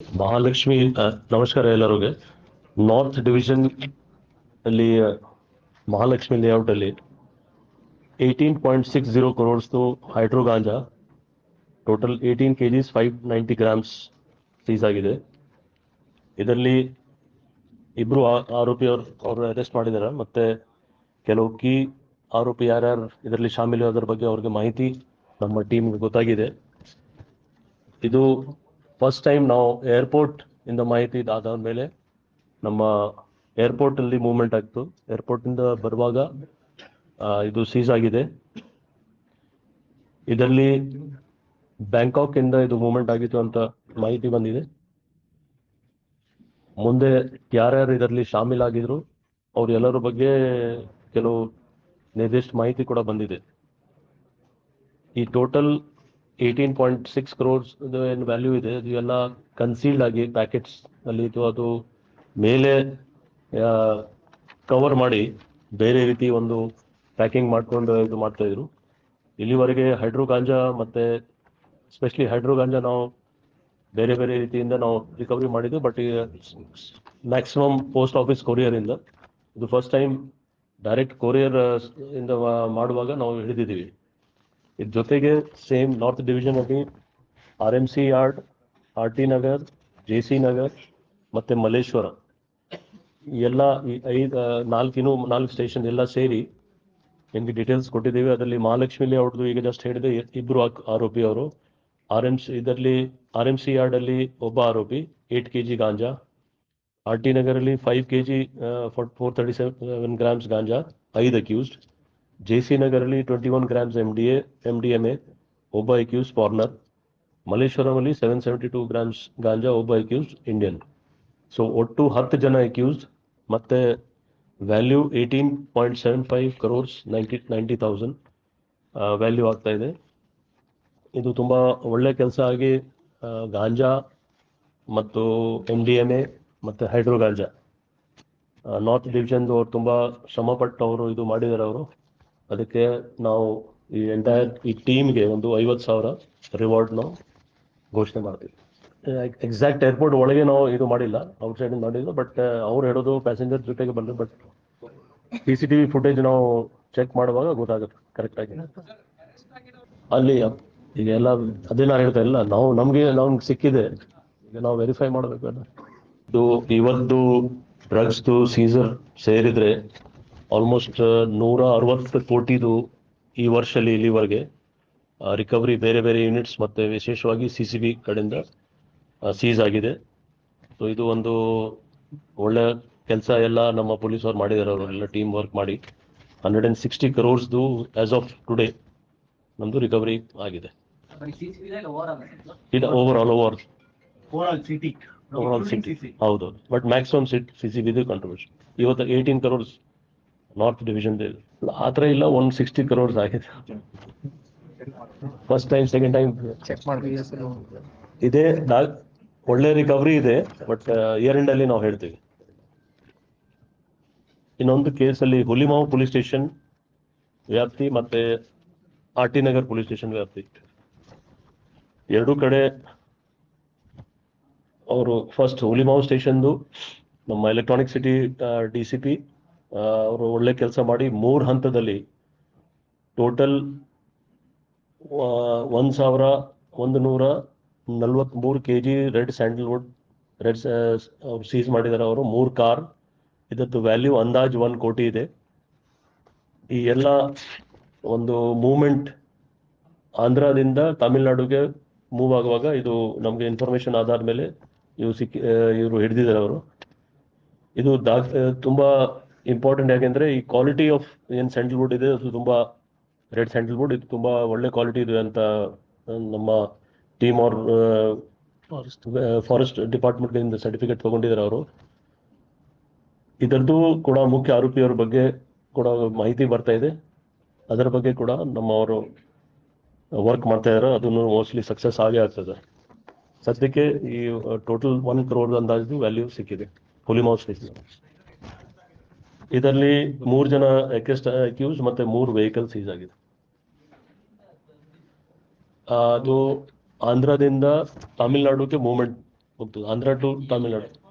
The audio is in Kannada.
ಮಹಾಲಕ್ಷ್ಮಿ ನಮಸ್ಕಾರ ಎಲ್ಲರಿಗೆ. ನಾರ್ತ್ ಡಿವಿಷನ್ ಅಲ್ಲಿ ಮಹಾಲಕ್ಷ್ಮಿ ಲೇಔಟ್ ಅಲ್ಲಿ eighteen point six zero ಕ್ರೋರ್ಸ್ದು hydro ganja total eighteen K Gs five ninety grams seize ಆಗಿದೆ. ಇದರಲ್ಲಿ ಇಬ್ಬರು ಆರೋಪಿಯವರು ಆರೋಪಿ ಅವ್ರು ಅವರು ಅರೆಸ್ಟ್ ಮಾಡಿದ್ದಾರೆ. ಮತ್ತೆ ಕೆಲವು ಕೀ ಆರೋಪಿ ಯಾರ್ಯಾರು ಇದರಲ್ಲಿ ಶಾಮೀಲು ಅದರ ಬಗ್ಗೆ ಅವ್ರಿಗೆ ಮಾಹಿತಿ ನಮ್ಮ ಟೀಮ್ಗೆ ಗೊತ್ತಾಗಿದೆ. ಇದು ಫಸ್ಟ್ ಟೈಮ್ ನಾವು ಏರ್ಪೋರ್ಟ್ ಇಂದ ಮಾಹಿತಿ ಮೇಲೆ ನಮ್ಮ ಏರ್ಪೋರ್ಟ್ ಅಲ್ಲಿ ಮೂವ್ಮೆಂಟ್ ಆಗ್ತು. ಏರ್ಪೋರ್ಟ್ ಇಂದ ಬರುವಾಗ ಇದು ಸೀಸ್ ಆಗಿದೆ. ಇದರಲ್ಲಿ ಬ್ಯಾಂಕಾಕ್ ಇಂದ ಇದು ಮೂವ್ಮೆಂಟ್ ಆಗಿತ್ತು ಅಂತ ಮಾಹಿತಿ ಬಂದಿದೆ. ಮುಂದೆ ಯಾರ್ಯಾರು ಇದರಲ್ಲಿ ಶಾಮೀಲಾಗಿದ್ರು, ಅವ್ರ ಎಲ್ಲರ ಬಗ್ಗೆ ಕೆಲವು ನಿರ್ದಿಷ್ಟ ಮಾಹಿತಿ ಕೂಡ ಬಂದಿದೆ. ಈ total eighteen point six crores ಏನು ವ್ಯಾಲ್ಯೂ ಇದೆ. ಅದು ಎಲ್ಲ ಕನ್ಸೀಲ್ಡ್ ಆಗಿ ಪ್ಯಾಕೆಟ್ಸ್ ಅಲ್ಲಿ ಇದು ಅದು ಮೇಲೆ ಕವರ್ ಮಾಡಿ ಬೇರೆ ರೀತಿ ಒಂದು ಪ್ಯಾಕಿಂಗ್ ಮಾಡ್ಕೊಂಡು ಇದು ಮಾಡ್ತಾ ಇದ್ರು. ಇಲ್ಲಿವರೆಗೆ ಹೈಡ್ರೋ ಗಾಂಜಾ ಮತ್ತೆ ಸ್ಪೆಷಲಿ ಹೈಡ್ರೋ ಗಾಂಜಾ ನಾವು ಬೇರೆ ಬೇರೆ ರೀತಿಯಿಂದ ನಾವು ರಿಕವರಿ ಮಾಡಿದ್ದು but maximum post office courier ಇಂದ. ಇದು ಫಸ್ಟ್ ಟೈಮ್ ಡೈರೆಕ್ಟ್ ಕೊರಿಯರ್ ಇಂದ ಮಾಡುವಾಗ ನಾವು ಹಿಡಿದಿದ್ದೀವಿ. ಜೊತೆಗೆ ಸೇಮ್ ನಾರ್ತ್ ಡಿವಿಷನ್ ಅಲ್ಲಿ R M C yard R T Nagar J C Nagar ಮತ್ತೆ ಮಲ್ಲೇಶ್ವರ ಎಲ್ಲ ಈ ಐದು ನಾಲ್ಕಿನೂ ನಾಲ್ಕು ಸ್ಟೇಷನ್ ಎಲ್ಲ ಸೇರಿ ಹೆಂಗೆ ಡೀಟೇಲ್ಸ್ ಕೊಟ್ಟಿದ್ದೀವಿ. ಅದರಲ್ಲಿ ಮಹಾಲಕ್ಷ್ಮಿ ಅವ್ರದ್ದು ಈಗ ಜಸ್ಟ್ ಹೇಳಿದೆ ಇಬ್ಬರು ಆರೋಪಿ ಅವರು. ಆರ್ ಎಂ ಸಿ ಇದರಲ್ಲಿ ಆರ್ ಎಂ ಸಿ ಯಾರ್ಡ್ ಅಲ್ಲಿ ಒಬ್ಬ ಆರೋಪಿ eight K G ganja. R T ನಗರಲ್ಲಿ five K G four thirty seven grams ganja, ಐದು accused J C ನಗರಲ್ಲಿ twenty one grams M D M A M D M A accused foreigner ಮಲ್ಲೇಶ್ವರಮಲ್ಲಿ seven seventy two grams ganja ಒಬ್ಬ ಅಕ್ಯೂಸ್ ಇಂಡಿಯನ್ ಸೊ ಒಟ್ಟು ಹತ್ತು ಜನ ಎಕ್ಯೂಸ್ ಮತ್ತೆ value eighteen point seven five crores ninety ninety thousand value ಆಗ್ತಾ ಇದೆ. ಇದು ತುಂಬ ಒಳ್ಳೆ ಕೆಲಸ ಆಗಿ ಗಾಂಜಾ ಮತ್ತು ಎಂ ಡಿ ಎಂ ಎ ಮತ್ತು ಹೈಡ್ರೋ ಗಾಂಜಾ ನಾರ್ತ್ ಡಿವಿಷನ್ದು ಅವ್ರು ತುಂಬ ಶ್ರಮಪಟ್ಟು ಇದು ಮಾಡಿದ್ದಾರೆ ಅವರು. ಅದಕ್ಕೆ ನಾವು ಈ ಎಂಟೈರ್ ಈ ಟೀಮ್ಗೆ ಒಂದು ಐವತ್ತು ಸಾವಿರ ರಿವಾರ್ಡ್ ನಾವು ಘೋಷಣೆ ಮಾಡ್ತೀವಿ. ಎಕ್ಸಾಕ್ಟ್ ಏರ್ಪೋರ್ಟ್ ಒಳಗೆ ನಾವು ಇದು ಮಾಡಿಲ್ಲ ಔಟ್ ಸೈಡ್ ಮಾಡಿಲ್ಲ ಬಟ್ ಅವ್ರು ಹೇಳೋದು ಪ್ಯಾಸೆಂಜರ್ ಜೊತೆಗೆ ಬಂದು but C C T V footage ನಾವು ಚೆಕ್ ಮಾಡುವಾಗ ಗೊತ್ತಾಗುತ್ತೆ ಕರೆಕ್ಟ್ ಆಗಿ. ಅಲ್ಲಿ ಈಗ ಎಲ್ಲ ಅದೇ ನಾನು ಹೇಳ್ತಾ ಇಲ್ಲ ನಾವು ನಮ್ಗೆ ನಮ್ಗೆ ಸಿಕ್ಕಿದೆ. ಈಗ ನಾವು ವೆರಿಫೈ ಮಾಡಬೇಕು ಇದು ಇವತ್ತು ಡ್ರಗ್ಸ್ದು ಸೀಸರ್ ಸೇರಿದ್ರೆ ಆಲ್ಮೋಸ್ಟ್ ನೂರ ಅರವತ್ತು ಕೋಟಿದು ಈ ವರ್ಷದಲ್ಲಿ ಇಲ್ಲಿವರೆಗೆ ರಿಕವರಿ ಬೇರೆ ಬೇರೆ ಯೂನಿಟ್ಸ್ ಮತ್ತೆ ವಿಶೇಷವಾಗಿ ಸಿ ಸಿ ಬಿ ಕಡೆಯಿಂದ ಸೀಸ್ ಆಗಿದೆ. ಸೊ ಇದು ಒಂದು ಒಳ್ಳೆ ಕೆಲಸ ಎಲ್ಲ ನಮ್ಮ ಪೊಲೀಸ್ ಅವ್ರು ಮಾಡಿದ್ದಾರೆ ಅವರೆಲ್ಲ ಟೀಮ್ ವರ್ಕ್ ಮಾಡಿ ಹಂಡ್ರೆಡ್ ಆ್ಯಂಡ್ ಸಿಕ್ಸ್ಟಿ ಕ್ರೋರ್ಸ್ದು ಆ್ಯಸ್ ಆಫ್ ಟುಡೇ ನಮ್ಮದು ರಿಕವರಿ ಆಗಿದೆ. ಇದು over all over over all city ಹೌದು ಬಟ್ ಮ್ಯಾಕ್ಸಿಮಮ್ ಸಿಟ್ ಸಿ ಸಿ ಬಿದು ಕಾಂಟ್ರಿಬ್ಯೂಷನ್ ಇವತ್ತು ಏಯ್ಟೀನ್ ಕ್ರೋರ್ಸ್ ನಾರ್ತ್ ಡಿವಿಷನ್ ಆ ಥರ ಇಲ್ಲ ಒನ್ ಸಿಕ್ಸ್ಟಿ ಕ್ರೋರ್ಸ್ ಆಗಿದೆ. First time second time check ಮಾಡಿ ಇದೆ ಒಳ್ಳೆ ರಿಕವರಿ ಇದೆ ಬಟ್ ಇಯರ್ ಎಂಡ್ ಅಲ್ಲಿ ನಾವು ಹೇಳ್ತೀವಿ. ಇನ್ನೊಂದು ಕೇಸಲ್ಲಿ ಹುಲಿಮಾವು ಪೊಲೀಸ್ ಸ್ಟೇಷನ್ ವ್ಯಾಪ್ತಿ ಮತ್ತೆ R T Nagar police station ವ್ಯಾಪ್ತಿ. ಎರಡೂ ಕಡೆ ಅವರು ಫಸ್ಟ್ ಹುಲಿಮಾವು ಸ್ಟೇಷನ್ದು ನಮ್ಮ electronic city D C P ಅವರು ಒಳ್ಳೆ ಕೆಲಸ ಮಾಡಿ ಮೂರು ಹಂತದಲ್ಲಿ ಟೋಟಲ್ ಒಂದು ಸಾವಿರ ಒಂದು ನೂರ ನಲ್ವತ್ಮೂರು K G red sandalwood, red seize ಮಾಡಿದ್ದಾರೆ ಅವರು, ಮೂರು ಕಾರ್. ಇದರದ್ದು ವ್ಯಾಲ್ಯೂ ಅಂದಾಜು ಒಂದು ಕೋಟಿ ಇದೆ. ಈ ಎಲ್ಲ ಒಂದು ಮೂವ್ಮೆಂಟ್ ಆಂಧ್ರದಿಂದ ತಮಿಳ್ನಾಡುಗೆ ಮೂವ್ ಆಗುವಾಗ ಇದು ನಮಗೆ ಇನ್ಫಾರ್ಮೇಶನ್ ಆಧಾರ ಮೇಲೆ ಇವ್ರು ಸಿಕ್ಕಿ ಇವರು ಹಿಡಿದಿದ್ದಾರೆ ಅವರು. ಇದು ದಾಖ, ತುಂಬಾ ಇಂಪಾರ್ಟೆಂಟ್ ಯಾಕೆಂದ್ರೆ ಈ ಕ್ವಾಲಿಟಿ ಆಫ್ ಏನ್ ಸ್ಯಾಂಡಲ್ವುಡ್ ಇದೆ ಅದು ತುಂಬಾ ರೆಡ್ ಸ್ಯಾಂಡಲ್ವುಡ್ ಇದು ತುಂಬಾ ಒಳ್ಳೆ ಕ್ವಾಲಿಟಿ ಇದೆ ಅಂತ ನಮ್ಮ ಟೀಮ್ ಅವ್ರ ಫಾರೆಸ್ಟ್ ಡಿಪಾರ್ಟ್ಮೆಂಟ್ ಸರ್ಟಿಫಿಕೇಟ್ ತಗೊಂಡಿದ್ದಾರೆ ಅವರು. ಇದರದ್ದು ಕೂಡ ಮುಖ್ಯ ಆರೋಪಿಯವರ ಬಗ್ಗೆ ಕೂಡ ಮಾಹಿತಿ ಬರ್ತಾ ಇದೆ. ಅದರ ಬಗ್ಗೆ ಕೂಡ ನಮ್ಮ ಅವರು ವರ್ಕ್ ಮಾಡ್ತಾ ಇದಾರೆ ಅದನ್ನು ಮೋಸ್ಟ್ಲಿ ಸಕ್ಸಸ್ ಆಗೇ ಆಗ್ತದೆ. ಸದ್ಯಕ್ಕೆ ಈ ಟೋಟಲ್ ಒನ್ ಕ್ರೋರ್ ಅಂದಾಜು ವ್ಯಾಲ್ಯೂ ಸಿಕ್ಕಿದೆ ಹುಲಿಮೌಸ್ ಇದರಲ್ಲಿ ಮೂರು ಜನ ಅಕ್ಯೂಸ್ ಮತ್ತೆ ಮೂರು ವೆಹಿಕಲ್ ಸೀಸ್ ಆಗಿದೆ. ಅದು ಆಂಧ್ರದಿಂದ ತಮಿಳ್ನಾಡುಗೆ ಮೂವ್ಮೆಂಟ್ ಹೋಗ್ತದೆ. ಆಂಧ್ರ ಟು ತಮಿಳ್ನಾಡು.